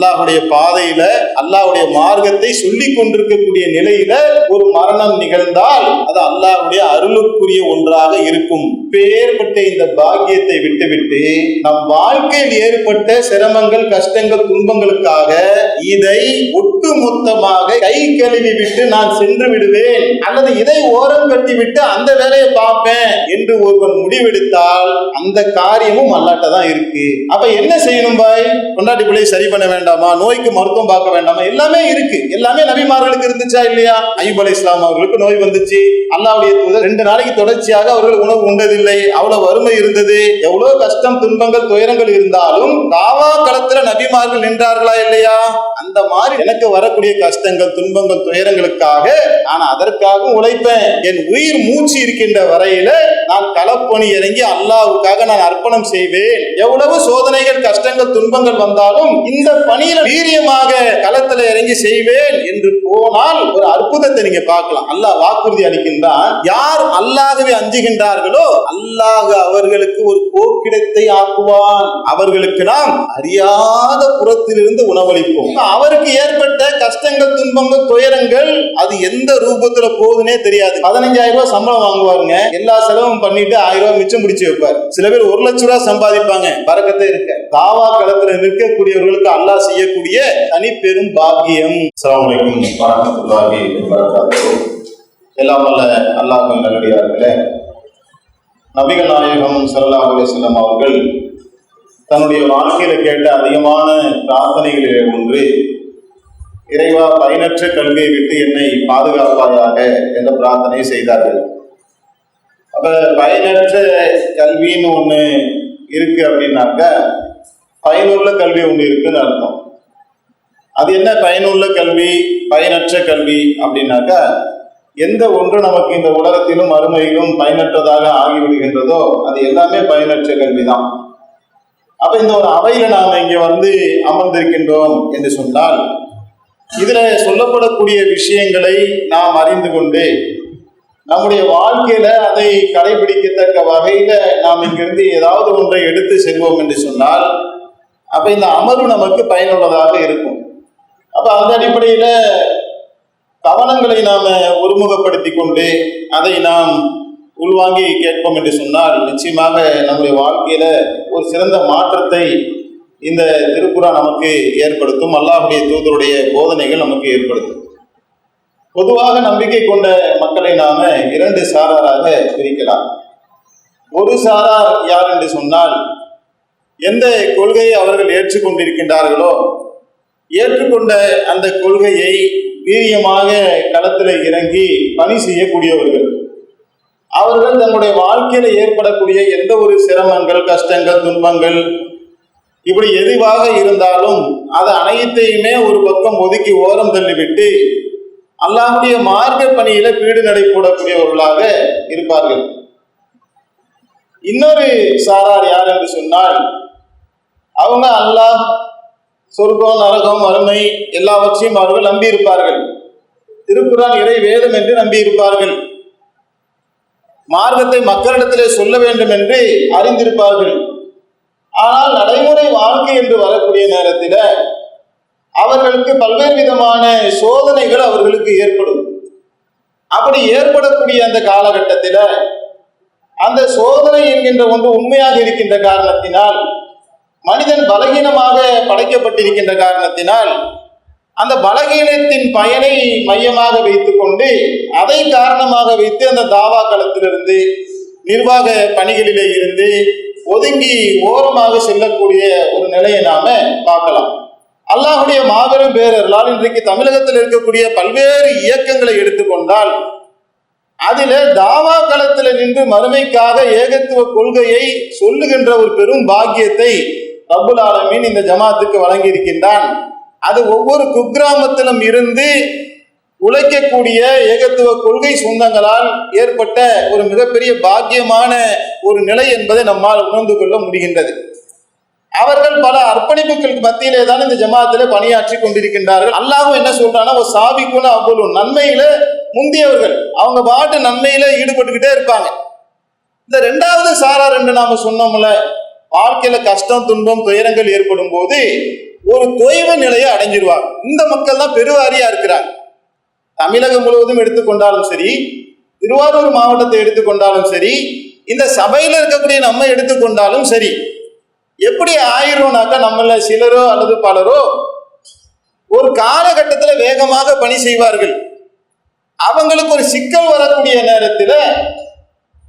அல்லாஹுடைய பாதையில அல்லாஹுடைய மார்க்கத்தை சொல்லி கொண்டிருக்கக்கூடிய நிலையில ஒரு மரணம் நிகழ்ந்தால் அது அல்லாஹுடைய அருளுக்குரிய ஒன்றாக இருக்கும். பேர்பட்ட இந்த பாக்கியத்தை விட்டுவிட்டு நம் வாழ்க்கையில் ஏற்பட்ட சிரமங்கள் கஷ்டங்கள் துன்பங்களுக்காக இதை ஒட்டுமொத்தமாக கை கழுவி விட்டு நான் சென்று விடுவேன். அல்லது இதை ஓரம் கட்டி விட்டு அந்த வேலையை பார்ப்பேன் என்று ஒருவன் முடிவெடுத்தால் அந்த காரியமும் அல்லாட்ட தான் இருக்கு. அப்ப என்ன செய்யணும் பாய்? கொண்டாட்டி பிள்ளையை சரி பண்ண வேண்டாம். நோய்க்கு மருத்துவம் பார்க்க வேண்டாமா? எல்லாமே இருக்கு. எல்லாமே நபிமார்களுக்கு இருந்துச்சா இல்லையா? ஐயூப் அலி இஸ்லாம் அவர்களுக்கு நோய் வந்துச்சு. அல்லாவுடைய தூதர் ரெண்டு நாளைக்கு தொடர்ச்சியாக அவர்கள் உணவு உண்டதில்லை. அவ்வளவு வறுமை இருந்தது. எவ்வளவு கஷ்டம் துன்பங்கள் துயரங்கள் இருந்தாலும் காவா களத்துல நபிமார்கள் நின்றார்களா இல்லையா? அந்த மாதிரி எனக்கு வரக்கூடிய கஷ்டங்கள் துன்பங்கள் துயரங்களுக்காக நான் அதற்காக உழைப்பேன். என் உயிர் மூச்சு இருக்கின்ற வரையில நான் களப்பணி இறங்கி அல்லாவுக்காக நான் அர்ப்பணம் செய்வேன். எவ்வளவு சோதனைகள் கஷ்டங்கள் துன்பங்கள் வந்தாலும் இந்த பணி பணியில வீரியமாக களத்துல இறங்கி செய்வேன் என்று போனால் ஒரு அற்புதத்தை நீங்க பார்க்கலாம். அல்லாஹ் வாக்குறுதி அளிக்கின்றான். யார் அல்லாகவே அஞ்சுகின்றார்களோ அல்லாஹ் அவர்களுக்கு ஒரு போக்கிடத்தை ஆக்குவான். அவர்களுக்கு நாம் அறியாத புறத்திலிருந்து உணவளிப்போம். அவருக்கு ஏற்பட்ட கஷ்டங்கள் துன்பங்கள் துயரங்கள் அது எந்த ரூபத்துல போகுதுன்னே தெரியாது. பதினஞ்சாயிரம் ரூபாய் சம்பளம் வாங்குவாருங்க. எல்லா செலவும் பண்ணிட்டு ஆயிரம் ரூபாய் மிச்சம் பிடிச்சி வைப்பார். சில பேர் ஒரு லட்சம் ரூபாய் சம்பாதிப்பாங்க. பறக்கத்தே இருக்க. தாவா களத்துல நிற்கக்கூடியவர்களுக்கு அல்லாஹ் செய்யக்கூடிய தனி பெரும் பாக்கியம். சலாமலைக்கும் அலைக்கும். வரஹ்மத்துல்லாஹி எல்லாம் வல்ல அல்லாஹ்வின் நல்லடியார்களே. நபிகள் நாயகம் ஸல்லல்லாஹு அலைஹி அவர்கள் தன்னுடைய வாழ்க்கையில கேட்ட அதிகமான பிரார்த்தனைகளிலே ஒன்று இறைவா பயனற்ற கல்வியை விட்டு என்னை பாதுகாப்பாயாக என்ற பிரார்த்தனை செய்தார்கள். அப்ப பயனற்ற கல்வின்னு ஒண்ணு இருக்கு அப்படின்னாக்க பயனுள்ள கல்வி ஒன்று இருக்குன்னு அர்த்தம். அது என்ன பயனுள்ள கல்வி பயனற்ற கல்வி அப்படின்னாக்கா எந்த ஒன்று நமக்கு இந்த உலகத்திலும் அருமையிலும் பயனற்றதாக ஆகிவிடுகின்றதோ அது எல்லாமே பயனற்ற கல்விதான். அப்ப இந்த ஒரு அவையில நாம் இங்க வந்து அமர்ந்திருக்கின்றோம் என்று சொன்னால் இதுல சொல்லப்படக்கூடிய விஷயங்களை நாம் அறிந்து கொண்டு நம்முடைய வாழ்க்கையில அதை கடைபிடிக்கத்தக்க வகையில நாம் இங்கிருந்து ஏதாவது ஒன்றை எடுத்து செல்வோம் என்று சொன்னால் அப்ப இந்த அமர்வு நமக்கு பயனுள்ளதாக இருக்கும். அப்ப அந்த அடிப்படையில கவனங்களை நாம ஒருமுகப்படுத்தி கொண்டு அதை நாம் உள்வாங்கி கேட்போம் என்று சொன்னால் நிச்சயமாக நம்முடைய வாழ்க்கையில ஒரு சிறந்த மாற்றத்தை இந்த திருக்குறா நமக்கு ஏற்படுத்தும். அல்லாஹுடைய தூதருடைய போதனைகள் நமக்கு ஏற்படுத்தும். பொதுவாக நம்பிக்கை கொண்ட மக்களை நாம இரண்டு சாராராக பிரிக்கலாம். ஒரு சாரார் யார் என்று சொன்னால் எந்த கொள்கையை அவர்கள் ஏற்றுக்கொண்டிருக்கின்றார்களோ ஏற்றுக்கொண்ட அந்த கொள்கையை வீரியமாக களத்தில் இறங்கி பணி செய்யக்கூடியவர்கள். அவர்கள் தங்களுடைய வாழ்க்கையில் ஏற்படக்கூடிய எந்த ஒரு சிரமங்கள் கஷ்டங்கள் துன்பங்கள் இப்படி எதுவாக இருந்தாலும் அது அனைத்தையுமே ஒரு பக்கம் ஒதுக்கி ஓரம் தள்ளிவிட்டு அல்லாவுடைய மார்க்க பணியில பீடு நடை போடக்கூடியவர்களாக இருப்பார்கள். இன்னொரு சாரார் யார் என்று சொன்னால் அவங்க அல்லாஹ் சொர்க்கம் நரகம் வறுமை எல்லாவற்றையும் அவர்கள் நம்பி இருப்பார்கள் திருக்குறான் இறை வேதம் என்று நம்பி இருப்பார்கள் மார்க்கத்தை மக்களிடத்திலே சொல்ல வேண்டும் என்று அறிந்திருப்பார்கள். ஆனால் நடைமுறை வாழ்க்கை என்று வரக்கூடிய நேரத்தில் அவர்களுக்கு பல்வேறு விதமான சோதனைகள் அவர்களுக்கு ஏற்படும். அப்படி ஏற்படக்கூடிய அந்த காலகட்டத்தில் அந்த சோதனை என்கின்ற ஒன்று உண்மையாக இருக்கின்ற காரணத்தினால் மனிதன் பலகீனமாக படைக்கப்பட்டிருக்கின்ற காரணத்தினால் அந்த பலகீனத்தின் பயனை மையமாக வைத்துக்கொண்டு அதை காரணமாக வைத்து அந்த தாவா களத்திலிருந்து நிர்வாக பணிகளிலே இருந்து ஒதுங்கி ஓரமாக செல்லக்கூடிய ஒரு நிலையை நாம பார்க்கலாம். அல்லாஹுடைய மாபெரும் பேரர்களால் இன்றைக்கு தமிழகத்தில் இருக்கக்கூடிய பல்வேறு இயக்கங்களை எடுத்துக்கொண்டால் அதில தாவா களத்தில் நின்று மறுமைக்காக ஏகத்துவ கொள்கையை சொல்லுகின்ற ஒரு பெரும் பாக்கியத்தை ரபுல் ஆலமீன் இந்த ஜமாத்துக்கு வழங்கி இருக்கின்றான் அது ஒவ்வொரு குக்கிராமத்திலும் இருந்து உழைக்கக்கூடிய ஏகத்துவ கொள்கை சொந்தங்களால் ஏற்பட்ட ஒரு மிகப்பெரிய பாக்கியமான ஒரு நிலை என்பதை நம்மால் உணர்ந்து கொள்ள முடிகின்றது. அவர்கள் பல அர்ப்பணிப்புகளுக்கு மத்தியிலே தான் இந்த ஜமாத்திலே பணியாற்றி கொண்டிருக்கின்றார்கள். அல்லாஹும் என்ன சொல்றான்னா ஒரு சாபிக்குன்னு அவ்வளவு நன்மையில முந்தியவர்கள் அவங்க பாட்டு நன்மையில ஈடுபட்டுக்கிட்டே இருப்பாங்க. இந்த ரெண்டாவது சாரார் என்று நாம சொன்னோம்ல வாழ்க்கையில கஷ்டம் துன்பம் துயரங்கள் ஏற்படும் போது ஒரு தொய்வு நிலையை அடைஞ்சிருவார். இந்த மக்கள் தான் பெருவாரியா இருக்கிறாங்க. தமிழகம் முழுவதும் எடுத்துக்கொண்டாலும் சரி திருவாரூர் மாவட்டத்தை எடுத்துக்கொண்டாலும் சரி இந்த சபையில இருக்கக்கூடிய நம்ம எடுத்துக்கொண்டாலும் சரி எப்படி ஆயிரும்னாக்கா நம்மள சிலரோ அல்லது பலரோ ஒரு காலகட்டத்தில் வேகமாக பணி செய்வார்கள். அவங்களுக்கு ஒரு சிக்கல் வரக்கூடிய நேரத்தில்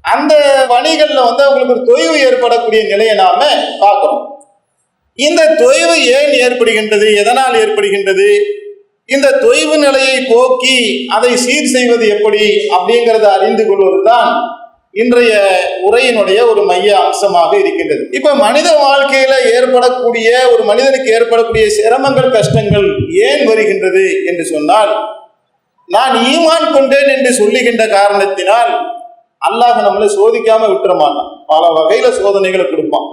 அந்த வழிகளில் வந்து அவங்களுக்கு ஒரு தொய்வு ஏற்படக்கூடிய நிலையை நாம பார்க்கணும். இந்த தொய்வு ஏன் ஏற்படுகின்றது? எதனால் ஏற்படுகின்றது? இந்த தொய்வு நிலையை போக்கி அதை சீர் செய்வது எப்படி? அப்படிங்கிறத அறிந்து கொள்வதுதான் இன்றைய உரையினுடைய ஒரு மைய அம்சமாக இருக்கின்றது. இப்ப மனித வாழ்க்கையில ஏற்படக்கூடிய ஒரு மனிதனுக்கு ஏற்படக்கூடிய சிரமங்கள் கஷ்டங்கள் ஏன் வருகின்றது என்று சொன்னால் நான் ஈமான் கொண்டேன் என்று சொல்லுகின்ற காரணத்தினால் அல்லாஹ் நம்மளை சோதிக்காம விட்டுற மாட்டான். பல வகையில சோதனைகளை கொடுப்பான்.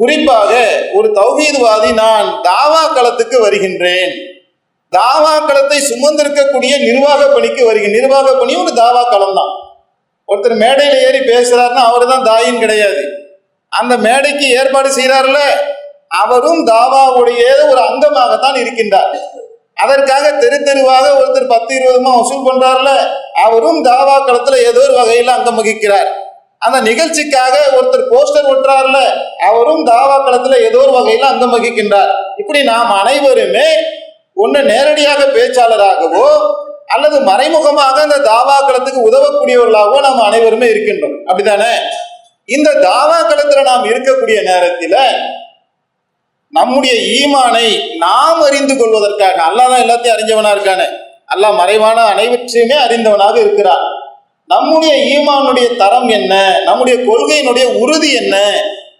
குறிப்பாக ஒரு தௌஹீதுவாதி நான் தாவா களத்துக்கு வருகின்றேன். தாவா களத்தை சுமந்திருக்கக்கூடிய நிர்வாக பணிக்கு வருகிறேன் நிர்வாக பணி ஒரு தாவா களம் தான் ஒருத்தர் மேடையில ஏறி பேசுறாருன்னா அவர் தான் தாயின் கிடையாது. அந்த மேடைக்கு ஏற்பாடு செய்கிறார்ல அவரும் தாவாவுடைய ஒரு அங்கமாகத்தான் இருக்கின்றார். அதற்காக தெரு தெருவாக ஒருத்தர் பத்து இருபதுமா வசூல் பண்றாருல அவரும் தாவா களத்துல ஏதோ ஒரு வகையில் அங்கம் வகிக்கிறார் அந்த நிகழ்ச்சிக்காக ஒருத்தர் போஸ்டர் ஒட்டுறாருல அவரும் தாவா களத்துல ஏதோ ஒரு வகையில் அங்கம் வகிக்கின்றார் இப்படி நாம் அனைவருமே ஒன்று நேரடியாக பேச்சாளராகவோ அல்லது மறைமுகமாக இந்த தாவா களத்துக்கு உதவக்கூடியவர்களாகவோ நாம் அனைவருமே இருக்கின்றோம். அப்படிதானே? இந்த தாவா களத்துல நாம் இருக்கக்கூடிய நேரத்தில் நம்முடைய ஈமானை நாம் அறிந்து கொள்வதற்காக அல்லாதான் எல்லாத்தையும் அறிஞ்சவனா இருக்கானே? அல்லாஹ் மறைவான அனைவற்றையுமே அறிந்தவனாக இருக்கிறார் நம்முடைய ஈமானுடைய தரம் என்ன? நம்முடைய கொள்கையினுடைய உறுதி என்ன?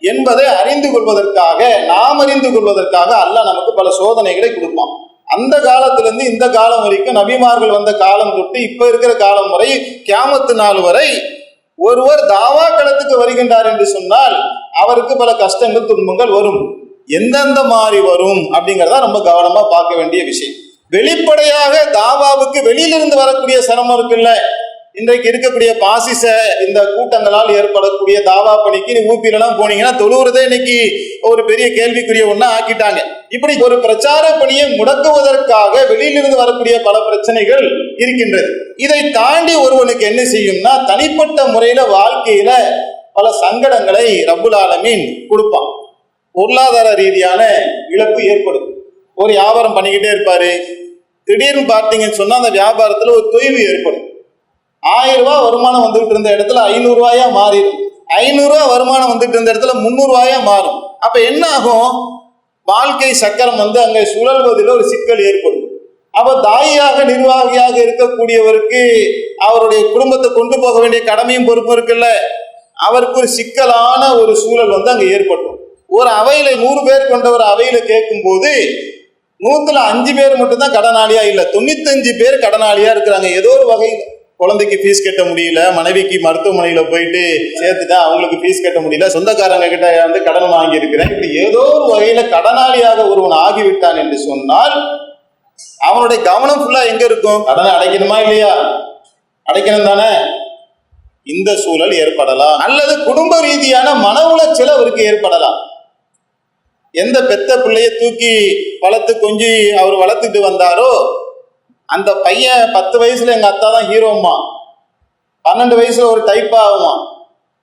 என்பதை அறிந்து கொள்வதற்காக நாம் அறிந்து கொள்வதற்காக அல்லாஹ் நமக்கு பல சோதனைகளை கொடுப்பான். அந்த காலத்திலிருந்து இந்த காலம் வரைக்கும் நபிமார்கள் வந்த காலம் தொட்டு இப்ப இருக்கிற காலம் வரை கேமத்து நாள் வரை ஒருவர் தாவா களத்துக்கு வருகின்றார் என்று சொன்னால் அவருக்கு பல கஷ்டங்கள் துன்பங்கள் வரும். எந்தெந்த மாதிரி வரும் அப்படிங்கறத ரொம்ப கவனமா பார்க்க வேண்டிய விஷயம். வெளிப்படையாக தாவாவுக்கு வெளியிலிருந்து வரக்கூடிய சிரமம் இருக்குல்ல. இன்றைக்கு இருக்கக்கூடிய பாசிச இந்த கூட்டங்களால் ஏற்படக்கூடிய தாவா பணிக்கு நீ ஊப்பிலெல்லாம் போனீங்கன்னா தொழுவுறதே இன்னைக்கு ஒரு பெரிய கேள்விக்குரிய ஒன்றா ஆக்கிட்டாங்க. இப்படி ஒரு பிரச்சார பணியை முடக்குவதற்காக வெளியிலிருந்து வரக்கூடிய பல பிரச்சனைகள் இருக்கின்றது. இதை தாண்டி ஒருவனுக்கு என்ன செய்யும்னா தனிப்பட்ட முறையில வாழ்க்கையில பல சங்கடங்களை ரபுல் ஆலமீன் கொடுப்பான். பொருளாதார ரீதியான இழப்பு ஏற்படும். ஒரு வியாபாரம் பண்ணிக்கிட்டே இருப்பார். திடீர்னு பார்த்தீங்கன்னு சொன்னால் அந்த வியாபாரத்தில் ஒரு தொய்வு ஏற்படும். ஆயிரம் ரூபாய் வருமானம் வந்துகிட்டு இருந்த இடத்துல ஐநூறுரூவாயாக மாறிடும். ஐநூறுரூவா வருமானம் வந்துட்டு இருந்த இடத்துல முந்நூறுரூவாயா மாறும். அப்போ என்ன ஆகும்? வாழ்க்கை சக்கரம் வந்து அங்கே சுழல்வதில் ஒரு சிக்கல் ஏற்படும். அப்போ தாயாக நிர்வாகியாக இருக்கக்கூடியவருக்கு அவருடைய குடும்பத்தை கொண்டு போக வேண்டிய கடமையும் பொறுப்பும் இருக்குல்ல? அவருக்கு ஒரு சிக்கலான ஒரு சூழல் வந்து அங்கே ஏற்படும். ஒரு அவையில நூறு பேர் கொண்ட ஒரு அவையில கேட்கும் போது நூத்துல அஞ்சு பேர் மட்டும்தான் கடனாளியா இல்ல தொண்ணூத்தஞ்சு பேர் கடனாளியா இருக்கிறாங்க. ஏதோ ஒரு வகையில் குழந்தைக்கு ஃபீஸ் கட்ட முடியல மனைவிக்கு மருத்துவமனையில போயிட்டு சேர்த்துட்டா அவங்களுக்கு ஃபீஸ் கட்ட முடியல சொந்தக்காரங்க கிட்ட வந்து கடன் வாங்கி இருக்கிறேன் இப்படி ஏதோ ஒரு வகையில கடனாளியாக ஒருவன் ஆகிவிட்டான் என்று சொன்னால் அவனுடைய கவனம் ஃபுல்லா எங்க இருக்கும்? கடனை அடைக்கணுமா இல்லையா? அடைக்கணும் தானே? இந்த சூழல் ஏற்படலாம். அல்லது குடும்ப ரீதியான மன உளைச்சல் அவருக்கு ஏற்படலாம். எந்த பெத்த பிள்ளைய தூக்கி வளர்த்து கொஞ்சி அவர் வளர்த்துட்டு வந்தாரோ அந்த பையன் பத்து வயசுல எங்க அத்தா தான் ஹீரோம்மா பன்னெண்டு வயசுல ஒரு டைப்பா ஆகுமா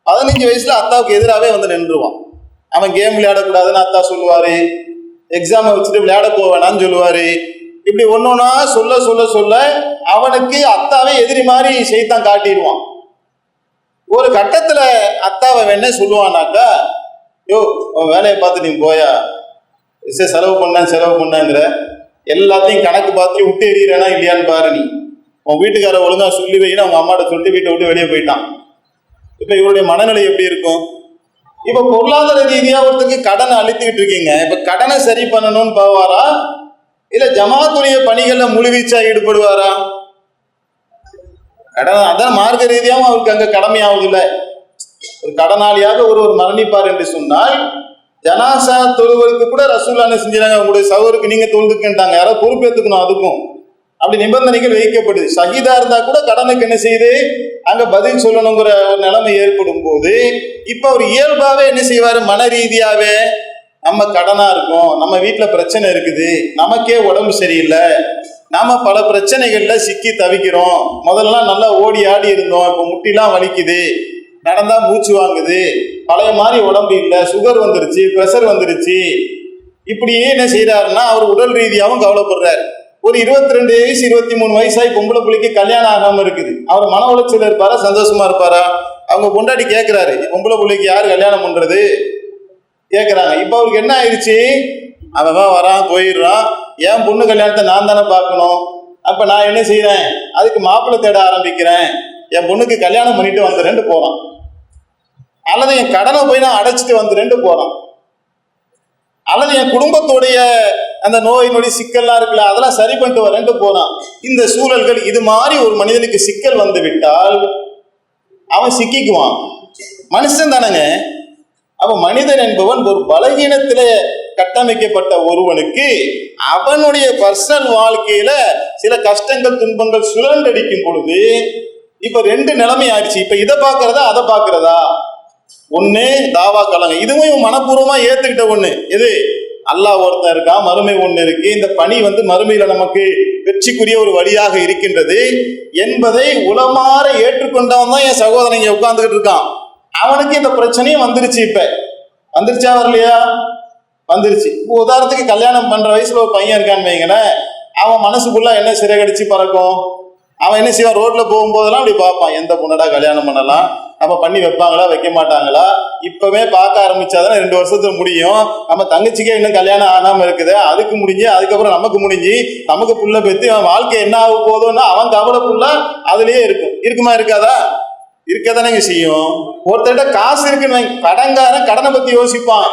பதினஞ்சு வயசுல அத்தாவுக்கு எதிராகவே வந்து நின்றுவான். அவன் கேம் விளையாடக்கூடாதுன்னு அத்தா சொல்லுவாரு. எக்ஸாமை வச்சுட்டு விளையாட போவேணான்னு சொல்லுவாரு. இப்படி ஒன்னொன்னா சொல்ல சொல்ல சொல்ல அவனுக்கு அத்தாவே எதிரி மாதிரி செய்தான் காட்டிடுவான். ஒரு கட்டத்துல அத்தாவை வேணா சொல்லுவானாக்கா யோ உன் வேலையை பார்த்து நீ போயா? சரி செலவு பண்ண செலவு பண்ணங்கிற. எல்லாத்தையும் கணக்கு பார்த்து விட்டு எறிகிறேனா இல்லையான்னு பாரு நீ. உன் வீட்டுக்கார ஒழுங்கா சொல்லி வைன்னு அவங்க அம்மாட்ட சொல்லிட்டு வீட்டை விட்டு வெளியே போயிட்டான். இப்போ இவருடைய மனநிலை எப்படி இருக்கும்? இப்போ பொருளாதார ரீதியாக ஒருத்தருக்கு கடனை அழித்துக்கிட்டு இருக்கீங்க. இப்போ கடனை சரி பண்ணணும்னு போவாரா? இல்லை ஜமாத்துடைய பணிகளில் முழுவீச்சா ஈடுபடுவாரா? கடன் அதான் மார்க்க ரீதியாகவும் அவருக்கு அங்கே கடமையாவது இல்லை ஒரு கடனாளியாக ஒருவர் மரணிப்பார் என்று சொன்னால் ஜனாசா தொழுவருக்கு கூட ரசூல்லா என்ன செஞ்சாங்க உங்களுடைய சகோதருக்கு நீங்க தொழுதுக்குன்ட்டாங்க யாரோ பொறுப்பேற்றுக்கணும் அதுக்கும். அப்படி நிபந்தனைகள் வைக்கப்படுது. சகிதா இருந்தா கூட கடனுக்கு என்ன செய்யுது அங்க பதில் சொல்லணுங்கிற ஒரு நிலைமை ஏற்படும் போது இப்ப அவர் இயல்பாவே என்ன செய்வாரு? மன ரீதியாவே நம்ம கடனா இருக்கோம். நம்ம வீட்டுல பிரச்சனை இருக்குது. நமக்கே உடம்பு சரியில்லை. நாம பல பிரச்சனைகள்ல சிக்கி தவிக்கிறோம். முதல்ல நல்லா ஓடி ஆடி இருந்தோம். இப்ப முட்டிலாம் வலிக்குது. நடந்தா மூச்சு வாங்குது. பழைய மாதிரி உடம்பு இல்லை. சுகர் வந்துருச்சு ப்ரெஷர் வந்துருச்சு. இப்படியே என்ன செய்யறாருன்னா அவர் உடல் ரீதியாகவும் கவலைப்படுறாரு. ஒரு இருபத்தி ரெண்டு வயசு இருபத்தி மூணு வயசாகி பொம்பளை பிள்ளைக்கு கல்யாணம் ஆகாம இருக்குது. அவர் மன உளைச்சல் இருப்பாரா சந்தோஷமா இருப்பாரா? அவங்க பொண்டாட்டி கேட்கிறாரு பொம்பளை பிள்ளைக்கு யார் கல்யாணம் பண்றது? கேட்குறாங்க இப்போ அவருக்கு என்ன ஆயிடுச்சு அவன் தான் வரான் போயிடுறான். என் பொண்ணு கல்யாணத்தை நான் தானே பார்க்கணும். அப்போ நான் என்ன செய்கிறேன் அதுக்கு மாப்பிள்ளை தேட ஆரம்பிக்கிறேன். என் பொண்ணுக்கு கல்யாணம் பண்ணிட்டு வந்துடுறேன்ட்டு போறான். அல்லது என் கடனை போய் நான் அடைச்சிட்டு வந்துடுறேன்ட்டு போறான். அல்லது என் குடும்பத்துடைய அந்த நோய் நொடி சிக்கல்லாம் இருக்குல்ல அதெல்லாம் சரி பண்ணிட்டு வரேன்ட்டு போறான். இந்த சூழல்கள் இது மாதிரி ஒரு மனிதனுக்கு சிக்கல் வந்து விட்டால் அவன் சிக்கிக்குவான். மனுஷன் தானங்க. அப்ப மனிதன் என்பவன் ஒரு பலகீனத்தில கட்டமைக்கப்பட்ட ஒருவனுக்கு அவனுடைய பர்சனல் வாழ்க்கையில சில கஷ்டங்கள் துன்பங்கள் சுழன்றடிக்கும் பொழுது இப்ப ரெண்டு நிலைமை ஆயிடுச்சு இப்ப இதை பாக்குறதா அதை பாக்குறதா ஒண்ணு தாவா கலங்க இதுவும் இவன் மனப்பூர்வமா ஏத்துக்கிட்ட ஒண்ணு. எது? அல்லாஹ் ஒருத்தன் இருக்கான் மறுமை ஒண்ணு இருக்கு. இந்த பணி வந்து மறுமையில நமக்கு வெற்றிக்குரிய ஒரு வழியாக இருக்கின்றது என்பதை உளமாற ஏற்றுக்கொண்டவன் தான் என் சகோதரன் இங்க உட்கார்ந்துகிட்டு இருக்கான். அவனுக்கு இந்த பிரச்சனையும் வந்துருச்சு இப்ப. வந்துருச்சா வரலையா? வந்துருச்சு. இப்போ உதாரணத்துக்கு கல்யாணம் பண்ற வயசுல ஒரு பையன் இருக்கான்னு வைங்களேன். அவன் மனசுக்குள்ள என்ன சிறகடிச்சு பறக்கும்? அவன் என்ன செய்வான்? ரோட்ல போகும்போதெல்லாம் அப்படி பார்ப்பான். எந்த பொண்ணடா கல்யாணம் பண்ணலாம் நம்ம பண்ணி வைப்பாங்களா? வைக்க மாட்டாங்களா? இப்பவே பார்க்க ஆரம்பிச்சாதான் ரெண்டு வருஷத்துக்கு முடியும். நம்ம தங்கச்சிக்கே இன்னும் கல்யாணம் ஆகாம இருக்குது. அதுக்கு முடிஞ்சு அதுக்கப்புறம் நமக்கு முடிஞ்சு நமக்கு புள்ள பெத்து அவன் வாழ்க்கை என்ன ஆக போதும்னா அவன் கவலை புள்ள அதுலயே இருக்கும். இருக்குமா இருக்காதா? இருக்கதானேங்க செய்யும் ஒருத்தர்கிட்ட காசு இருக்குன்னு கடங்காரன் கடனை பத்தி யோசிப்பான்.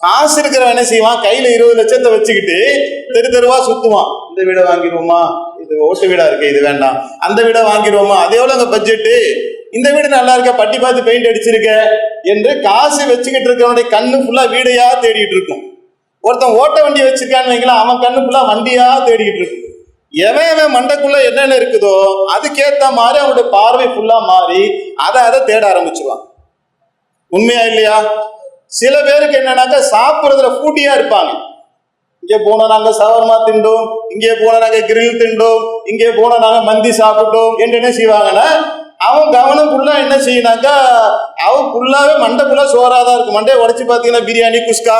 காசு இருக்கிறவன் என்ன செய்வான்? கையில இருபது லட்சத்தை வச்சுக்கிட்டு தெரு தெருவா சுத்துவான். இந்த வீடை வாங்கிடுவோமா? இது ஓட்டு வீடா இருக்கு இது வேண்டாம். அந்த வீடை வாங்கிடுவோமா? அது எவ்வளவுங்க பட்ஜெட்டு இந்த வீடு நல்லா இருக்க பட்டி பார்த்து பெயிண்ட் அடிச்சிருக்க என்று காசு வச்சுக்கிட்டு இருக்கவனுடைய கண்ணு ஃபுல்லா வீடையா தேடிட்டு இருக்கும். ஒருத்தன் ஓட்ட வண்டி வச்சிருக்கான்னு வைங்களேன் அவன் கண்ணு ஃபுல்லா வண்டியா தேடிட்டு இருக்கும். எவன் எவன் மண்டக்குள்ள என்னென்ன இருக்குதோ அதுக்கேத்த மாதிரி அவனுடைய பார்வை ஃபுல்லா மாறி அதை அதை தேட ஆரம்பிச்சுவான் உண்மையா இல்லையா? சில பேருக்கு என்னன்னாக்கா சாப்பிட்றதுல பூட்டியா இருப்பாங்க. இங்கே போனா நாங்க சவர்மா திண்டோம். இங்கே போனா நாங்க கிரில் திண்டோம். இங்கே போனா நாங்க மந்தி சாப்பிட்டோம் என்று என்ன செய்வாங்கன்னா அவன் கவனம் ஃபுல்லா என்ன செய்யினாக்கா அவன் ஃபுல்லாவே மண்டை ஃபுல்லா சோறாதான் இருக்கும். மண்டையை உடச்சு பாத்தீங்கன்னா பிரியாணி குஸ்கா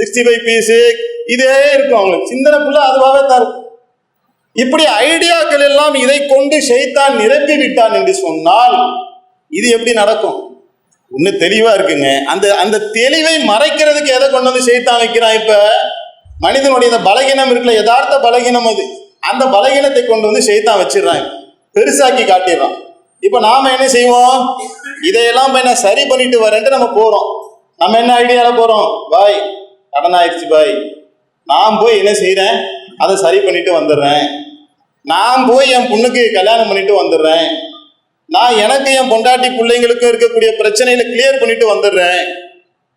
சிக்ஸ்டி ஃபைவ் பீஸு இதே இருக்கும் அவங்களுக்கு. சிந்தனை ஃபுல்லா அதுவாகவே தான் இருக்கும். இப்படி ஐடியாக்கள் எல்லாம் இதை கொண்டு செய்தான் நிரப்பி விட்டான் என்று சொன்னால் இது எப்படி நடக்கும்? ஒன்று தெளிவா இருக்குங்க. அந்த அந்த தெளிவை மறைக்கிறதுக்கு எதை கொண்டு வந்து செய்தான் வைக்கிறான் இப்ப? மனிதனுடைய இந்த பலகீனம் இருக்குல்ல யதார்த்த பலகீனம் அது. அந்த பலகீனத்தை கொண்டு வந்து ஷைத்தான் வச்சிடுறான். பெருசாக்கி காட்டிடுறான். இப்ப நாம என்ன செய்வோம்? இதையெல்லாம் போய் நான் சரி பண்ணிட்டு வரேன்ட்டு நம்ம போறோம். நம்ம என்ன ஐடியால போறோம்? பாய் கடன் ஆயிடுச்சு பாய். நான் போய் என்ன செய்யறேன் அதை சரி பண்ணிட்டு வந்துடுறேன். நான் போய் என் பொண்ணுக்கு கல்யாணம் பண்ணிட்டு வந்துடுறேன். நான் எனக்கு என் பொண்டாட்டி பிள்ளைங்களுக்கும் இருக்கக்கூடிய பிரச்சனைகளை கிளியர் பண்ணிட்டு வந்துடுறேன்.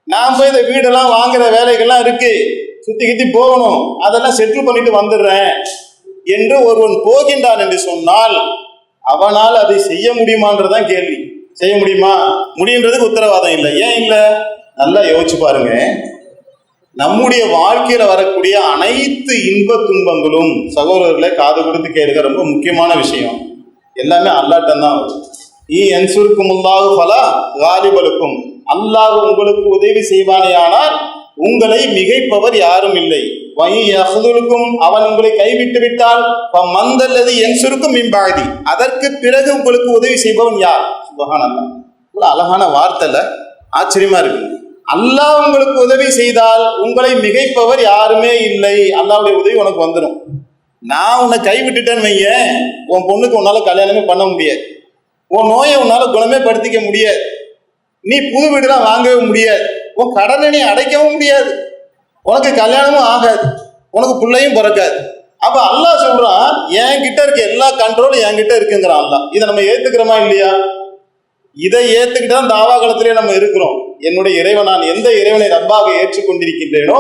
நான் போய் இந்த வீடெல்லாம் வாங்குற வேலைகள்லாம் இருக்கு. சுத்தி கித்தி போகணும். அதெல்லாம் செட்டில் பண்ணிட்டு வந்துடுறேன் என்று ஒருவன் போகின்றான் என்று சொன்னால் அவனால் அதை செய்ய முடியுமான்றதான் கேள்வி. செய்ய முடியுமா? முடியுன்றதுக்கு உத்தரவாதம் இல்லை. ஏன் இல்லை? நல்லா யோசிச்சு பாருங்க. நம்முடைய வாழ்க்கையில வரக்கூடிய அனைத்து இன்ப துன்பங்களும் சகோதரர்களை காது கொடுத்து கேட்க ரொம்ப முக்கியமான விஷயம். எல்லாமே அல்லாட்டம் தான் வரும் ஈ என்சுருக்கும் உள்ளாக பல காலிபலுக்கும். அல்லாஹ் உங்களுக்கு உதவி செய்வானேயானால் உங்களை மிகைப்பவர் யாரும் இல்லை. வை அவன் உங்களை கைவிட்டு விட்டால் மந்தல்லது என் சுருக்கும் மின்பாதி அதற்கு பிறகு உங்களுக்கு உதவி செய்பவன் யார்? சுபகானந்தா இவ்வளோ அழகான வார்த்தையில் ஆச்சரியமா இருக்கு. அல்லாஹ் உங்களுக்கு உதவி செய்தால் உங்களை மிகைப்பவர் யாருமே இல்லை. அல்லாவுடைய உதவி உனக்கு வந்துடும் நான் உன்னை கைவிட்டுட்டேன்னு வையேன். உன் பொண்ணுக்கு உன்னால கல்யாணமே பண்ண முடியாது. உன் நோயை உன்னால குணமே படுத்திக்க முடியாது. நீ புது வீடுலாம் வாங்கவே முடியாது. உன் கடனை நீ அடைக்கவும் முடியாது. உனக்கு கல்யாணமும் ஆகாது. உனக்கு பிள்ளையும் பிறக்காது. அப்ப அல்லாஹ் சொல்றான் என் கிட்ட இருக்க எல்லா கண்ட்ரோலும் என் கிட்ட இருக்குங்கிறான் அல்லாஹ். இதை நம்ம ஏத்துக்கிறோமா இல்லையா? இதை ஏத்துக்கிட்டு தான் தாவா காலத்திலே நம்ம இருக்கிறோம். என்னுடைய இறைவன் நான் எந்த இறைவனை ரப்பாக ஏற்றுக்கொண்டிருக்கின்றேனோ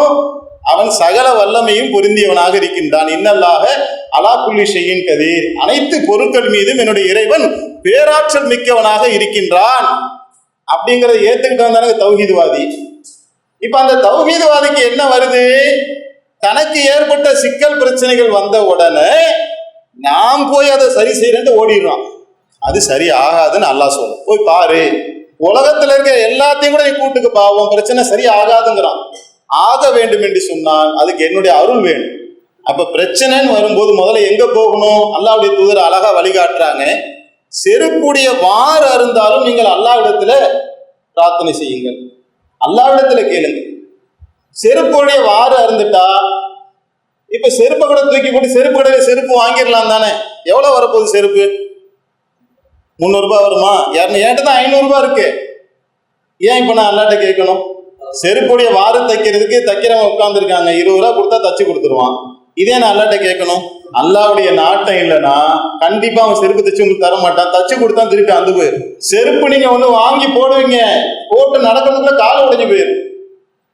அவன் சகல வல்லமையும் பொருந்தியவனாக இருக்கின்றான். இன்னல்லாக அலா புள்ளி செய்யின் கதீர். அனைத்து பொருட்கள் மீதும் என்னுடைய இறைவன் பேராற்றல் மிக்கவனாக இருக்கின்றான். அப்படிங்கறத ஏத்துக்கிட்டு வந்தானங்க தௌஹீதுவாதி. இப்ப அந்த தௌஹீதுவாதிக்கு என்ன வருது? தனக்கு ஏற்பட்ட சிக்கல் பிரச்சனைகள் வந்த உடனே நாம் போய் அதை சரி செய்யறேன்னு ஓடிடுறான். அது சரி ஆகாதுன்னு அல்லா சொல்லும் போய் பாரு. உலகத்துல இருக்க எல்லாத்தையும் கூட நீ கூட்டுக்கு பாவம் பிரச்சனை சரி ஆகாதுங்கிறான். ஆக வேண்டும் என்று சொன்னால் அதுக்கு என்னுடைய அருள் வேணும். அப்ப பிரச்சனைன்னு வரும்போது முதல்ல எங்க போகணும்? அல்லாவுடைய தூதர் அழகா வழிகாட்டுறாங்க. செருப்புடைய வார் அருந்தாலும் நீங்கள் அல்லாவிடத்துல பிரார்த்தனை செய்யுங்கள். அல்லாவிடத்துல கேளுங்க செருப்புடைய வாறு அருந்துட்டா இப்ப செருப்பை கூட தூக்கி போட்டு செருப்பு கடையில செருப்பு வாங்கிடலாம் தானே? எவ்வளவு வரப்போகுது செருப்பு? முந்நூறு ரூபாய் வருமா? என்கிட்ட தான் ஐநூறு ரூபாய் இருக்கு. ஏன் இப்ப நான் அல்லாட்ட கேட்கணும்? செருப்புடைய வாரம் தைக்கிறதுக்கு தைக்கிறவங்க உட்காந்துருக்காங்க இருபது ரூபா கொடுத்தா தச்சு கொடுத்துருவான். இதே நான் அல்லாட்ட கேட்கணும். அல்லாவுடைய நாட்டம் இல்லைன்னா கண்டிப்பா அவன் செருப்பு தச்சு உங்களுக்கு தர மாட்டான். தச்சு கொடுத்தா திருப்பி அந்த போயிரு செருப்பு நீங்க ஒண்ணு வாங்கி போடுவீங்க. போட்டு நடக்கிறதுக்குள்ள கால் உடைஞ்சு போயிரு.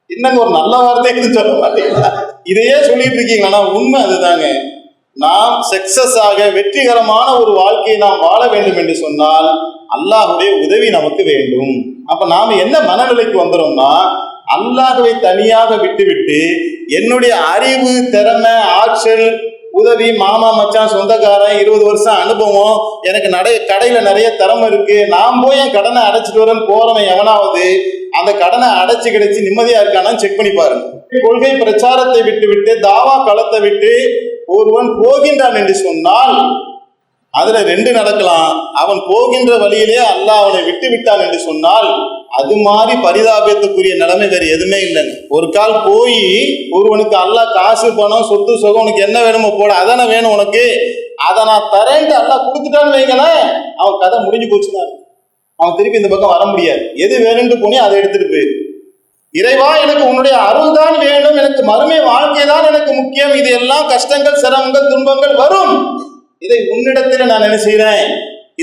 என்னங்க ஒரு நல்ல வார்த்தை சொல்ல மாட்டீங்களா இதையே சொல்லிட்டு இருக்கீங்க. ஆனா உண்மை அதுதாங்க. நாம் சக்சஸ் ஆக வெற்றிகரமான ஒரு வாழ்க்கையை நாம் வாழ வேண்டும் என்று சொன்னால் அல்லாஹுடைய உதவி நமக்கு வேண்டும். அப்ப நாம என்ன மனநிலைக்கு வந்துடும்னா அல்லாஹுவை தனியாக விட்டுவிட்டு என்னுடைய அறிவு திறமை ஆற்றல் உதவி மாமா மச்சான் சொந்தக்காரன் இருபது வருஷம் அனுபவம் எனக்கு நடை கடையில நிறைய திறமை இருக்கு. நான் போய் என் கடனை அடைச்சிட்டு வரேன்னு போறவன் எவனாவது அந்த கடனை அடைச்சு கிடைச்சு நிம்மதியா இருக்கானான்னு செக் பண்ணி பாருங்க. கொள்கை பிரச்சாரத்தை விட்டு விட்டு தாவா களத்தை விட்டு ஒருவன் போகின்றான் என்று சொன்னால் அதுல ரெண்டு நடக்கலாம். அவன் போகின்ற வழியிலே அல்லாஹ் அவனை விட்டு விட்டான் என்று சொன்னால் அது மாதிரி பரிதாபத்துக்குரிய நிலைமை வேற எதுவுமே இல்லைன்னு ஒரு கால் போய் ஒருவனுக்கு அல்லாஹ் காசு பணம் சொத்து சுகம் உனக்கு என்ன வேணுமோ போட அதானே வேணும் உனக்கு. அதை நான் தரேன்ட்டு அல்லாஹ் கொடுத்துட்டான்னு வைங்களேன் அவன் கதை முடிஞ்சு போச்சுன்னா. அவன் திருப்பி இந்த பக்கம் வர முடியாது. எது வேணும்னு போனே அதை எடுத்துட்டு போயிரு. இறைவா எனக்கு உன்னுடைய அருள் தான் வேணும் எனக்கு மறுமை வாழ்க்கை தான் எனக்கு முக்கியம். இது எல்லாம் கஷ்டங்கள் சிரமங்கள் துன்பங்கள் வரும். இதை உன்னிடத்தில் நான் என்ன செய்கிறேன்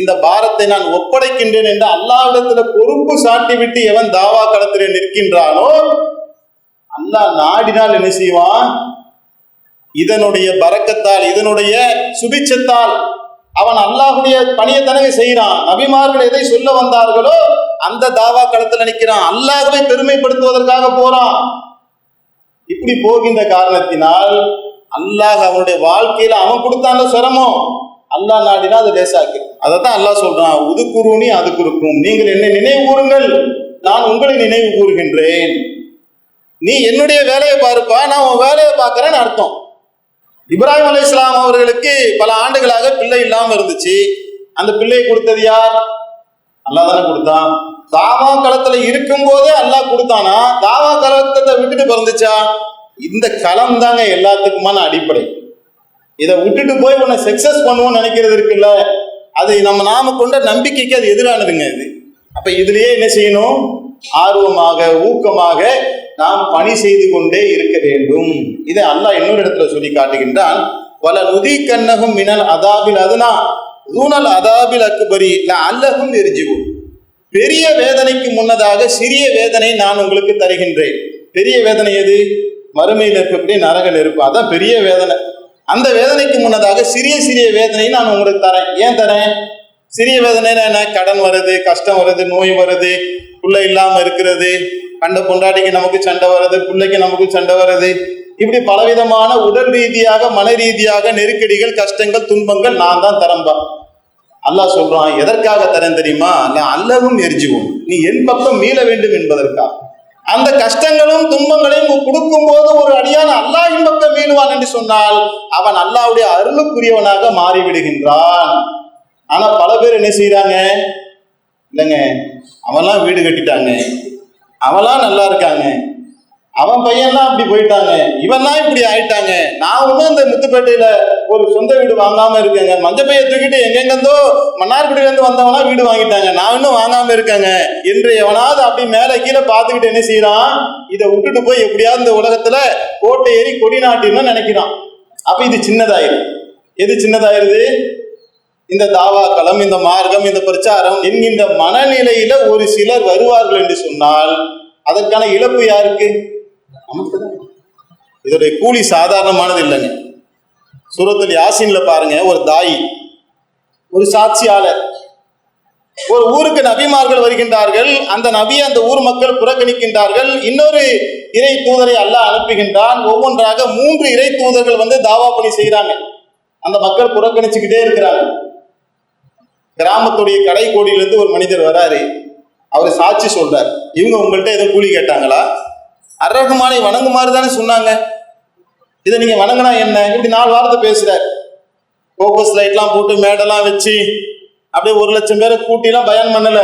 இந்த பாரத்தை நான் ஒப்படைக்கின்றேன் என்று அல்லாவிடத்துல பொறுப்பு சாட்டி விட்டு எவன் தாவா களத்திலே நிற்கின்றானோ அல்லாஹ் நாடினால் என்ன செய்வான்? இதனுடைய பறக்கத்தால் இதனுடைய சுபிச்சத்தால் அவன் அல்லாஹுடைய பணியை தனவே செய்கிறான். நபிமார்கள் எதை சொல்ல வந்தார்களோ அந்த தாவா களத்தில் நிற்கிறான். அல்லாஹுவை பெருமைப்படுத்துவதற்காக போறான். இப்படி போகின்ற காரணத்தினால் அல்லாஹ் அவனுடைய வாழ்க்கையில அவன் கொடுத்தான சிரமம். அல்லாஹ் நாடினா அதை லேசாக்கி அதை தான் அல்லாஹ் சொல்றான் உதுக்குருணி அதுக்கு இருக்கும் நீங்கள் என்னை நினைவு கூறுங்கள் நான் உங்களை நினைவு கூறுகின்றேன் நீ என்னுடைய வேலையை பாருப்பா நான் உன் வேலையை பார்க்கறேன்னு அர்த்தம். இப்ராஹிம் அலி இஸ்லாம் அவர்களுக்கு பல ஆண்டுகளாக பிள்ளை இல்லாம இருந்துச்சு. அந்த பிள்ளையை கொடுத்தது யார்? அல்லாஹ் தானே கொடுத்தான். தாவா களத்துல இருக்கும் போதே அல்லாஹ் கொடுத்தானா? தாவா களத்தை விட்டுட்டு பிறந்துச்சா? இந்த களம் தாங்க எல்லாத்துக்குமான அடிப்படை. இதை விட்டுட்டு போய் உன்னை சக்சஸ் பண்ணுவோம்னு நினைக்கிறது இருக்குல்ல அது நம்ம நாம கொண்ட நம்பிக்கைக்கு அது எதிரானதுங்க இது. அப்ப இதுலயே என்ன செய்யணும்? ஆர்வமாக ஊக்கமாக நாம் பணி செய்து கொண்டே இருக்க வேண்டும். இதை அல்லாஹ் இன்னொரு இடத்துல சொல்லி காட்டுகின்றான். வல நுதி கண்ணகும் மினல் அதாபில் அதுனா ஊனல் அதாபில் அக்பரி அல்லகும் எரிஞ்சுவோம் பெரிய வேதனைக்கு முன்னதாக சிறிய வேதனை நான் உங்களுக்கு தருகின்றேன். பெரிய வேதனை எது? மறுமையில் இருக்கக்கூடிய நரக நெருப்பு. அதான் பெரிய வேதனை. அந்த வேதனைக்கு முன்னதாக சிறிய சிறிய வேதனை நான் உங்களுக்கு தரேன். ஏன் தரேன்? சிறிய வேதனைனா என்ன? கடன் வருது கஷ்டம் வருது நோய் வருது புள்ள இல்லாமல் இருக்கிறது கண்ட பொண்டாட்டிக்கு நமக்கு சண்டை வருது பிள்ளைக்கு நமக்கு சண்டை வருது. இப்படி பலவிதமான உடல் ரீதியாக மன ரீதியாக நெருக்கடிகள் கஷ்டங்கள் துன்பங்கள் நான் தான் தரம்பா. அல்லாஹ் சொல்றான் எதற்காக தரேன் தெரியுமா? நான் அல்லவும் எரிஞ்சுவோம். நீ என் பக்கம் மீள வேண்டும் என்பதற்காக. அந்த கஷ்டங்களும் துன்பங்களையும் கொடுக்கும் போது ஒரு அடியான அல்லாஹின் பக்கம் மீளுவான் என்று சொன்னால் அவன் அல்லாவுடைய அருளுக்குரியவனாக மாறிவிடுகின்றான். ஆனா பல பேர் என்ன செய்யறாங்க இல்லைங்க அவன்லாம் வீடு கட்டிட்டாங்க. அவன்லாம் நல்லா இருக்காங்க. அவன் பையன்லாம் அப்படி போயிட்டாங்க. இவன்லாம் இப்படி ஆயிட்டாங்க. நான் ஒன்றும் இந்த முத்துப்பேட்டையில ஒரு சொந்த வீடு வாங்காம இருக்கேங்க. மஞ்சப்பையை தூக்கிட்டு எங்கெங்கந்தோ மன்னார்குடியில இருந்து வந்தவனா வீடு வாங்கிட்டாங்க. நான் இன்னும் வாங்காம இருக்கேங்க. என்று எவனாவது அப்படி மேல கீழே பார்த்துக்கிட்டு என்ன செய்யறான் இதை விட்டுட்டு போய் எப்படியாவது இந்த உலகத்துல கோட்டை ஏறி கொடி நாட்டின்னு நினைக்கிறான். அப்ப இது சின்னதாயிரு. எது சின்னதாயிருது? இந்த தாவாக்களம் இந்த மார்க்கம் இந்த பிரச்சாரம் என்கின்ற மனநிலையில ஒரு சிலர் வருவார்கள் என்று சொன்னால் அதற்கான இழப்பு யாருக்கு? நமக்கு தான். இதோடைய கூலி சாதாரணமானது இல்லைங்க. சூரத்துல் யாசின்ல பாருங்க ஒரு தாய் ஒரு சாட்சியாளர். ஒரு ஊருக்கு நபிமார்கள் வருகின்றார்கள் அந்த நபியை அந்த ஊர் மக்கள் புறக்கணிக்கின்றார்கள். இன்னொரு இறை தூதரை அல்ல அனுப்புகின்றான். ஒவ்வொன்றாக மூன்று இறை தூதர்கள் வந்து தாவா பணி செய்கிறாங்க. அந்த மக்கள் புறக்கணிச்சுக்கிட்டே இருக்கிறாங்க. கிராமத்துடைய கடை கோடியிலிருந்து ஒரு மனிதர் வராரு. அவர் சாட்சி சொல்றார். இவங்க உங்கள்கிட்ட ஏதோ கூலி கேட்டாங்களா? அரகமானை வணங்குமாறு தானே சொன்னாங்க. இதை நீங்க வணங்கினா என்ன? இப்படி நாலு வாரத்தை பேசுறாரு. போக்கஸ் லைட்லாம் போட்டு மேடெல்லாம் வச்சு அப்படியே ஒரு லட்சம் பேரை கூட்டிலாம் பயன் பண்ணல.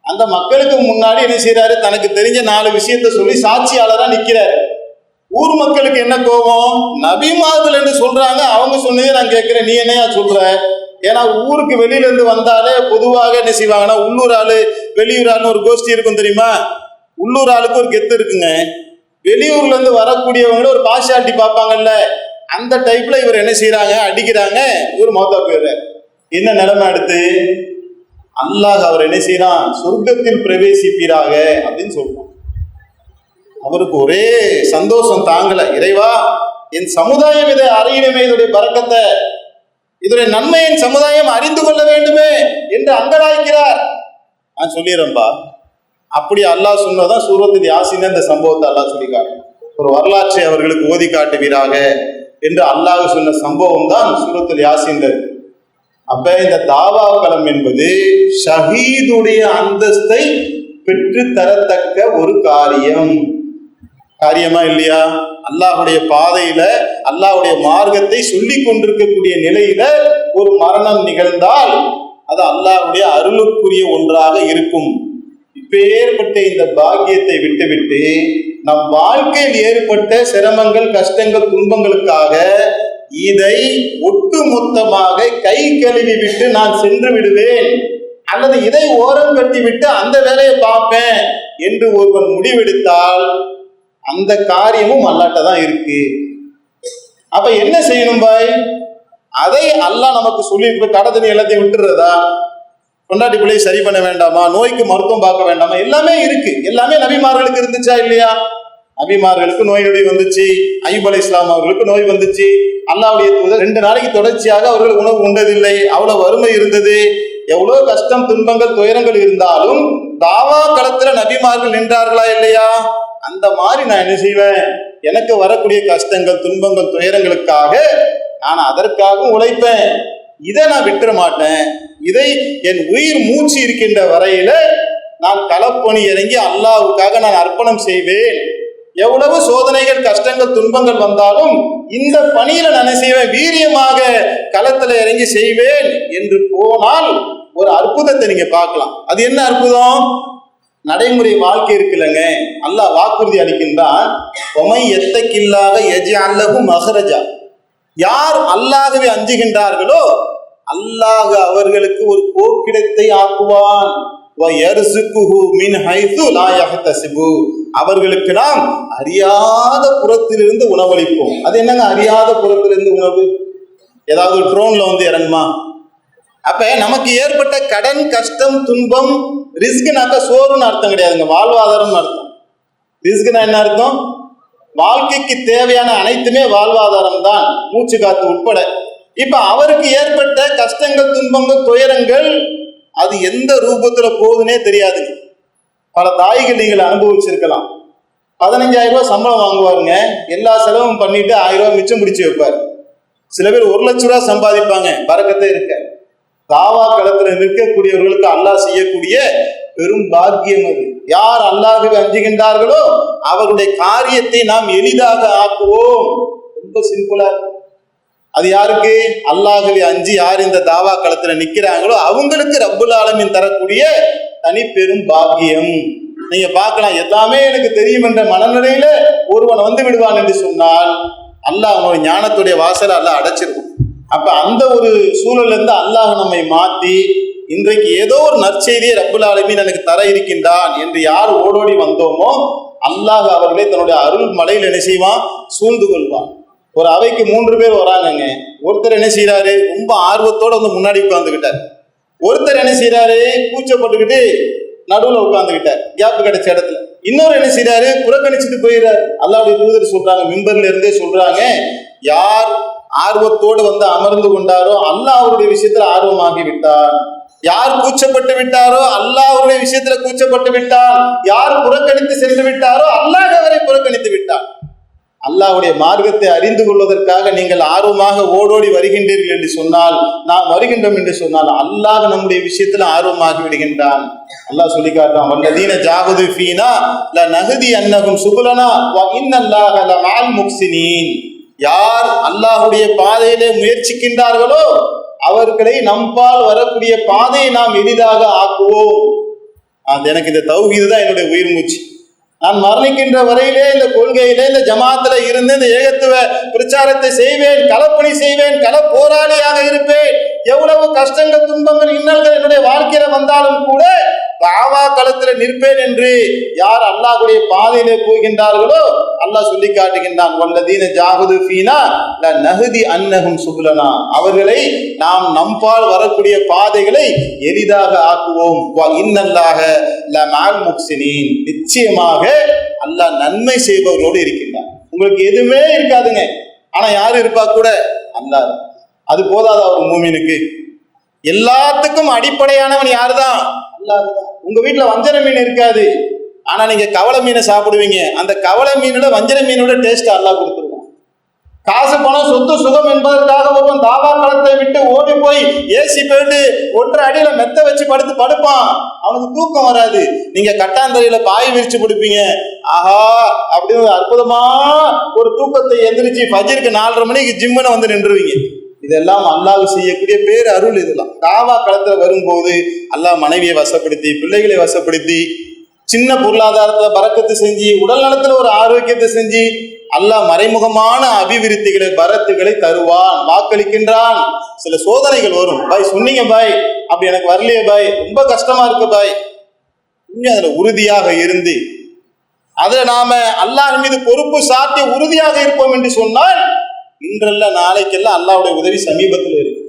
அந்த மக்களுக்கு முன்னாடி என்ன செய்யறாரு தனக்கு தெரிஞ்ச நாலு விஷயத்த சொல்லி சாட்சியாளரா நிக்கிறாரு. ஊர் மக்களுக்கு என்ன கோபம்? நபிமார்கள் என்று சொல்றாங்க. அவங்க சொன்னதே நான் கேட்கிறேன். நீ என்னையா சொல்ற? ஏன்னா ஊருக்கு வெளியில இருந்து வந்தாலே பொதுவாக என்ன செய்வாங்கன்னா உள்ளூர் ஆளு வெளியூர் ஆளுன்னு ஒரு கோஷ்டி இருக்கும் தெரியுமா? உள்ளூர் ஆளுக்கு ஒரு கெத்து இருக்குங்க. வெளியூர்ல இருந்து வரக்கூடியவங்கள ஒரு பாஷாட்டி பார்ப்பாங்கல்ல. அந்த டைப்ல இவர் என்ன செய்யறாங்க அடிக்கிறாங்க. இவர் மௌத்தா போயிடுறாரு. என்ன நிலைமை அடுத்து? அல்லாஹ் அவர் என்ன செய்யறான் சொர்க்கத்தில் பிரவேசிப்பீராக அப்படின்னு சொல்றான். அவருக்கு ஒரே சந்தோஷம் தாங்கல. இறைவா என் சமுதாயம் இதை அறியணுமே இதோடைய பறக்கத்தை. இதோடைய நன்மை என் சமுதாயம் அறிந்து கொள்ள வேண்டுமே என்று அங்கலாய்க்கிறார். நான் சொல்லிடுறேன்பா. அப்படி அல்லாஹ் சொன்னதான் சூரத்தில் யாசின் இந்த சம்பவத்தை அல்லாஹ் சொல்லி ஒரு வரலாற்றை அவர்களுக்கு ஓதி காட்டுவீராக என்று அல்லாஹ் சொன்ன சம்பவம் தான் சூரத்தில் யாசின் அப்ப இந்த தாவா களம் என்பது ஷஹீதுடைய அந்தஸ்தை பெற்று தரத்தக்க ஒரு காரியம். காரியமா இல்லையா? அல்லாஹுடைய பாதையில அல்லாஹுடைய மார்க்கத்தை சொல்லி கொண்டிருக்கக்கூடிய நிலையில ஒரு மரணம் நிகழ்ந்தால் அது அல்லாஹ்வுடைய அருளுக்குரிய ஒன்றாக இருக்கும். இப்பேற்பட்ட இந்த பாக்கியத்தை விட்டுவிட்டு நம் வாழ்க்கையில் ஏற்பட்ட சிரமங்கள் கஷ்டங்கள் துன்பங்களுக்காக இதை ஒட்டுமொத்தமாக கை கழுவி விட்டு நான் சென்று விடுவேன். அல்லது இதை ஓரம் கட்டி விட்டு அந்த வேலையை பார்ப்பேன் என்று ஒருவன் முடிவெடுத்தால் அந்த காரியமும் அல்லாட்ட தான் இருக்கு. அப்ப என்ன செய்யணும் பாய்? அதை அல்லாஹ் நமக்கு சொல்லி கடை தண்ணி எல்லாத்தையும் விட்டுறதா? கொண்டாட்டி பிள்ளையை சரி பண்ண வேண்டாமா? நோய்க்கு மருத்துவம் பார்க்க வேண்டாமா? எல்லாமே இருக்கு. எல்லாமே நபிமார்களுக்கு இருந்துச்சா இல்லையா? நபிமார்களுக்கு நோய் நொடி வந்துச்சு. ஐயூப் அலி இஸ்லாம் அவர்களுக்கு நோய் வந்துச்சு. அல்லாவுடைய ரெண்டு நாளைக்கு தொடர்ச்சியாக அவர்கள் உணவு உண்டதில்லை. அவ்வளவு வறுமை இருந்தது. எவ்வளவு கஷ்டம் துன்பங்கள் துயரங்கள் இருந்தாலும் தாவா களத்துல நபிமார்கள் நின்றார்களா இல்லையா? அந்த மாதிரி நான் என்ன செய்வேன்? எனக்கு வரக்கூடிய கஷ்டங்கள் துன்பங்கள் துயரங்களுக்காக நான் அதற்காகவும் உழைப்பேன். இதை நான் விட்டுற மாட்டேன். இதை என் உயிர் மூச்சு இருக்கின்ற வரையில நான் களப்பணி இறங்கி அல்லாஹ்வுக்காக நான் அர்ப்பணம் செய்வேன். எவ்வளவு சோதனைகள் கஷ்டங்கள் துன்பங்கள் வந்தாலும் இந்த பணியில நான் என்ன செய்வேன்? வீரியமாக களத்துல இறங்கி செய்வேன் என்று போனால் ஒரு அற்புதத்தை நீங்க பார்க்கலாம். அது என்ன அற்புதம்? நடைமுறை வாழ்க்கை இருக்குல்லங்க. அல்லாஹ் வாக்குறுதி அளிக்கின்றான் ஒமை எத்தக்கில்லாக எஜி அல்லகு மகரஜா யார் அல்லாகவே அஞ்சுகின்றார்களோ அல்லாஹ் அவர்களுக்கு ஒரு போக்கிடத்தை ஆக்குவான். அவர்களுக்கு நாம் அறியாத புறத்திலிருந்து உணவளிப்போம். அது என்னங்க அறியாத புறத்திலிருந்து உணவு? ஏதாவது ஒரு ட்ரோன்ல வந்து இறங்குமா? அப்ப நமக்கு ஏற்பட்ட கடன் கஷ்டம் துன்பம் ரிஸ்க்னாக்க சோறுன்னு அர்த்தம் கிடையாதுங்க வாழ்வாதாரம் அர்த்தம். ரிஸ்க்னா என்ன அர்த்தம்? வாழ்க்கைக்கு தேவையான அனைத்துமே வாழ்வாதாரம் தான் மூச்சு காத்து உட்பட. இப்ப அவருக்கு ஏற்பட்ட கஷ்டங்கள் துன்பங்கள் துயரங்கள் அது எந்த ரூபத்துல போகுதுன்னே தெரியாதுங்க பல தாய்கள் நீங்கள் அனுபவிச்சிருக்கலாம். பதினஞ்சாயிரம் ரூபாய் சம்பளம் வாங்குவாருங்க. எல்லா செலவும் பண்ணிட்டு ஆயிரம் ரூபாய் மிச்சம் பிடிச்சு வைப்பார். சில பேர் ஒரு லட்ச ரூபாய் சம்பாதிப்பாங்க. பறக்கத்தே இருக்க. தாவா களத்துல நிற்கக்கூடியவர்களுக்கு அல்லாஹ் செய்யக்கூடிய பெரும் பாக்கியம் அது. யார் அல்லாஹுக்கு அஞ்சுகின்றார்களோ அவர்களுடைய காரியத்தை நாம் எளிதாக ஆக்குவோம். ரொம்ப சிம்பிளா இருக்கும். அது யாருக்கு? அல்லாஹுவை அஞ்சு யார் இந்த தாவா களத்துல நிக்கிறாங்களோ அவங்களுக்கு ரப்புல் ஆலமீன் தரக்கூடிய தனி பெரும் பாக்கியம். நீங்க பார்க்கலாம் எல்லாமே எனக்கு தெரியும் என்ற மனநிலையில ஒருவன் வந்து விடுவான் என்று சொன்னால் அல்லாஹ் அவனோட ஞானத்துடைய வாசலை அல்ல அடைச்சிருக்கும். அப்ப அந்த ஒரு சூழல்ல இருந்து அல்லாஹ் நம்மை மாத்தி இன்றைக்கு ஏதோ ஒரு நற்செய்தியை ரப்புல் ஆலமீன் எனக்கு தர இருக்கின்றான் என்று யார் ஓடோடி வந்தோமோ அல்லாஹ் அவர்களை தன்னுடைய அருள் மலையில் என்ன செய்வான்? சூழ்ந்து கொள்வான். ஒரு அவைக்கு மூன்று பேர் வராங்கங்க. ஒருத்தர் என்ன செய்யறாரு ரொம்ப ஆர்வத்தோட வந்து முன்னாடி உட்காந்துக்கிட்டார் ஒருத்தர் என்ன செய்யறாரு கூச்சப்பட்டுக்கிட்டு நடுவுல உட்காந்துக்கிட்டார் கேப் கிடைச்ச இடத்துல. இன்னொரு என்ன செய்யறாரு புறக்கணிச்சுட்டு போயிடுறாரு. அல்லாவுடைய தூதர் சொல்றாங்க மிம்பர்ல இருந்தே சொல்றாங்க யார் ஆர்வத்தோடு வந்து அமர்ந்து கொண்டாரோ அல்லாஹ் அவருடைய விஷயத்துல ஆர்வமாகி விட்டார் யார் கூச்சப்பட்டு விட்டாரோ அல்லாஹ் அவருடைய விஷயத்துல கூச்சப்பட்டு விட்டார் யார் புறக்கணித்து சென்று விட்டாரோ அல்லாஹ் அவரை புறக்கணித்து விட்டார் அல்லாவுடைய மார்க்கத்தை அறிந்து கொள்வதற்காக நீங்கள் ஆர்வமாக ஓடோடி வருகின்றீர்கள் என்று சொன்னால் நாம் வருகின்றோம் என்று சொன்னால் அல்லாஹ் நம்முடைய விஷயத்துல ஆர்வமாகி விடுகின்றான். அல்லாஹ் சொல்லி காட்டான் வல்லதீன ஜாகுது ஃபீனா ல நகுதி அன்னகும் சுகுலனா வ இன்னல்லாஹ லமால் யார் அல்லாஹ்வுடைய பாதையிலே முயற்சிக்கின்றார்களோ அவர்களை நம்பால் வரக்கூடிய பாதையை நாம் எளிதாக ஆக்குவோம். அது எனக்கு இந்த தௌஹீது தான் என்னுடைய உயிர் மூச்சு நான் மரணிக்கின்ற வரையிலே இந்த கொள்கையிலே இந்த ஜமாத்துல இருந்து இந்த ஏகத்துவ பிரச்சாரத்தை செய்வேன் களப்பணி செய்வேன் கள போராளியாக இருப்பேன். எவ்வளவு கஷ்டங்கள் துன்பங்கள் இன்னல்கள் என்னுடைய வாழ்க்கையில வந்தாலும் கூட தாவா களத்துல நிற்பேன் என்று யார் அல்லாஹுடைய பாதையிலே போகின்றார்களோ அல்லாஹ் சொல்லி காட்டுகின்றான் வல்லதீன ஜாகுது ஃபீனா ல நகுதி அன்னஹும் சுகுலனா. அவர்களை நாம் நம்பால் வரக்கூடிய பாதைகளை எளிதாக ஆக்குவோம். இன்னல்லாக ல மால் நிச்சயமாக அல்லாஹ் நன்மை செய்பவர்களோடு இருக்கின்றான். உங்களுக்கு எதுவுமே இருக்காதுங்க. ஆனா யாரு இருப்பா கூட? அல்லாஹ். அது போதாதா ஒரு மூமினுக்கு? எல்லாத்துக்கும் அடிப்படையானவன் யாருதான்? தான் உங்க வீட்டுல வஞ்சர மீன் இருக்காது. ஆனா நீங்க கவலை மீனை சாப்பிடுவீங்க. அந்த கவலை மீனோட வஞ்சர மீனோட டேஸ்ட் அல்லா கொடுத்துருவான். காசு பணம் சொத்து சுகம் என்பதற்காக ஒருவன் தாவா களத்தை விட்டு ஓடி போய் ஏசி போயிட்டு ஒன்றரை அடியில மெத்த வச்சு படுத்து படுப்பான். அவனுக்கு தூக்கம் வராது. நீங்க கட்டாந்தரையில பாய் விரிச்சு கொடுப்பீங்க. ஆஹா அப்படின்னு ஒரு அற்புதமா ஒரு தூக்கத்தை எந்திரிச்சு ஃபஜருக்கு நாலரை மணிக்கு ஜிம்முன்னு வந்து நின்றுவீங்க. இதெல்லாம் அல்லாஹ் செய்யக்கூடிய பேர் அருள் இதெல்லாம். தாவா களத்துல வரும்போது அல்லாஹ் மனைவியை வசப்படுத்தி பிள்ளைகளை வசப்படுத்தி சின்ன பொருளாதாரத்துல பறக்கத்து செஞ்சு உடல் நலத்துல ஒரு ஆரோக்கியத்தை செஞ்சு அல்லாஹ் மறைமுகமான அபிவிருத்திகளை பரத்துகளை தருவான் வாக்களிக்கின்றான். சில சோதனைகள் வரும். பாய் சொன்னீங்க பாய். அப்படி எனக்கு வரலையே பாய். ரொம்ப கஷ்டமா இருக்கு பாய். இன்னும் அதுல உறுதியாக இருந்து அதுல நாம அல்லாஹ் மீது பொறுப்பு சாட்டி உறுதியாக இருப்போம் என்று சொன்னால் இன்றல்ல நாளைக்கெல்லாம் அல்லாவுடைய உதவி சமீபத்தில் இருக்கு.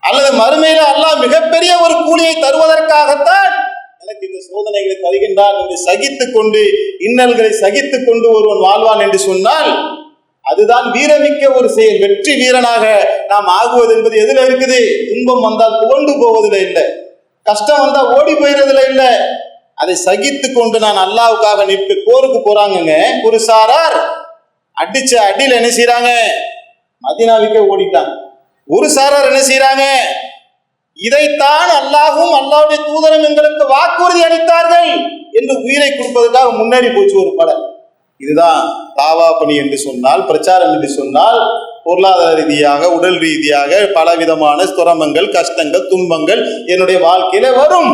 அல்லது மறுமையில அல்லாஹ் மிகப்பெரிய ஒரு கூலியை தருவதற்காகத்தான் எனக்கு இந்த சோதனைகளை தருகின்றான் என்று சகித்துக் கொண்டு இன்னல்களை சகித்துக் கொண்டு ஒருவன் வாழ்வான் என்று சொன்னால் அதுதான் வீரமிக்க ஒரு செயல். வெற்றி வீரனாக நாம் ஆகுவது என்பது எதுல இருக்குது. துன்பம் வந்தால் புகழ்ந்து போவதில் இல்லை. கஷ்டம் வந்தா ஓடி போயிடுறதுல இல்லை. அதை சகித்து கொண்டு நான் அல்லாவுக்காக நிற்பு போருக்கு போறாங்கங்க. ஒரு சாரார் அடிச்ச அடியில் என்ன செய்யறாங்க மதினாவுக்கே ஓடிட்டாங்க. ஒரு சாரார் என்ன செய்யறாங்க இதைத்தான் அல்லாஹும் அல்லாவுடைய தூதரும் எங்களுக்கு வாக்குறுதி அளித்தார்கள் என்று உயிரை கொடுப்பதற்காக முன்னேறி போச்சு ஒரு படம் இதுதான் தாவா பணி என்று சொன்னால் பிரச்சாரம் என்று சொன்னால் பொருளாதார ரீதியாக உடல் ரீதியாக பலவிதமான துரமங்கள் கஷ்டங்கள் துன்பங்கள் என்னுடைய வாழ்க்கையில வரும்.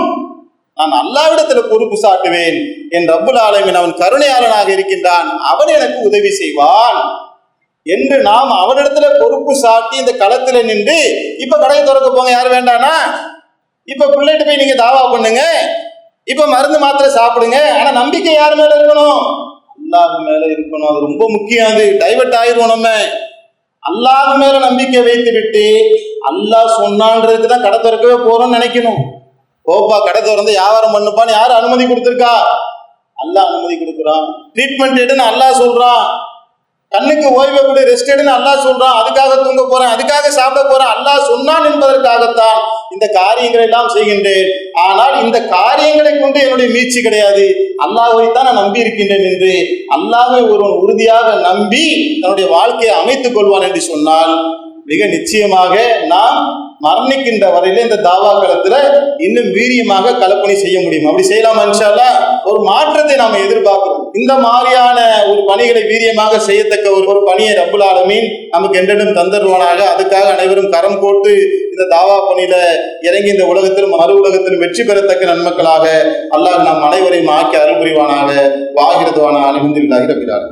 நான் அல்லாவிடத்தில் பொறுப்பு சாட்டுவேன் என் ரப்புல் ஆலமின் அவன் கருணையாளனாக இருக்கின்றான். அவன் எனக்கு உதவி செய்வான். என்று நாம் அவனிடத்துல பொறுப்பு சாட்டி இந்த களத்துல நின்று இப்ப கடையை திறக்க போங்க யார் வேண்டானா? இப்ப பிள்ளைகிட்ட போய் நீங்க தாவா பண்ணுங்க. இப்ப மருந்து மாத்திரை சாப்பிடுங்க. ஆனா நம்பிக்கை யார் மேல இருக்கணும்? அல்லாஹ் மேல இருக்கணும். அது ரொம்ப முக்கியம் அது டைவர்ட் ஆயிரும் நம்ம. அல்லாஹ் மேல நம்பிக்கை வைத்து விட்டு அல்லாஹ் சொன்னான்றதுக்கு தான் கடை திறக்கவே போறோம்னு நினைக்கணும். போப்பா கடை திறந்து வியாபாரம் பண்ணுப்பான்னு யார் அனுமதி கொடுத்துருக்கா? அல்லாஹ் அனுமதி கொடுக்குறான். ட்ரீட்மெண்ட் எடுன்னு அல்லாஹ் சொல்றான். கண்ணுக்கு ஓய்வை கொடு ரெஸ்ட் எடுன்னு அல்லா சொல்றான். அதுக்காக தூங்க போறேன் அதுக்காக சாப்பிட போறேன். அல்லாஹ் சொன்னான் என்பதற்காகத்தான் இந்த காரியங்களை எல்லாம் செய்கின்றேன். ஆனால் இந்த காரியங்களை கொண்டு என்னுடைய மீட்சி கிடையாது. அல்லாஹை தான் நான் நம்பி இருக்கின்றேன் என்று அல்லாஹை ஒருவன் உறுதியாக நம்பி தன்னுடைய வாழ்க்கையை அமைத்துக் கொள்வான் என்று சொன்னால் மிக நிச்சயமாக நாம் மரணிக்கின்ற வரையில இந்த தாவா களத்துல இன்னும் வீரியமாக கலப்பணி செய்ய முடியும். அப்படி செய்யலாமா இன்ஷால்லா ஒரு மாற்றத்தை நாம எதிர்பார்க்கிறோம் இந்த மாதிரியான ஒரு பணிகளை வீரியமாக செய்யத்தக்க ஒரு ஒரு பணியை ரப்புல் ஆலமீன் நமக்கு என்றிடம் தந்தருவானாக. அதுக்காக அனைவரும் கரம் போட்டு இந்த தாவா பணியில இறங்கி இந்த உலகத்திலும் மறு உலகத்திலும் வெற்றி பெறத்தக்க நன்மக்களாக அல்லாஹ் நாம் அனைவரையும் ஆக்கி அருள் புரிவானாக வாகிறதுவான அனுமதி இல்லாகிறார்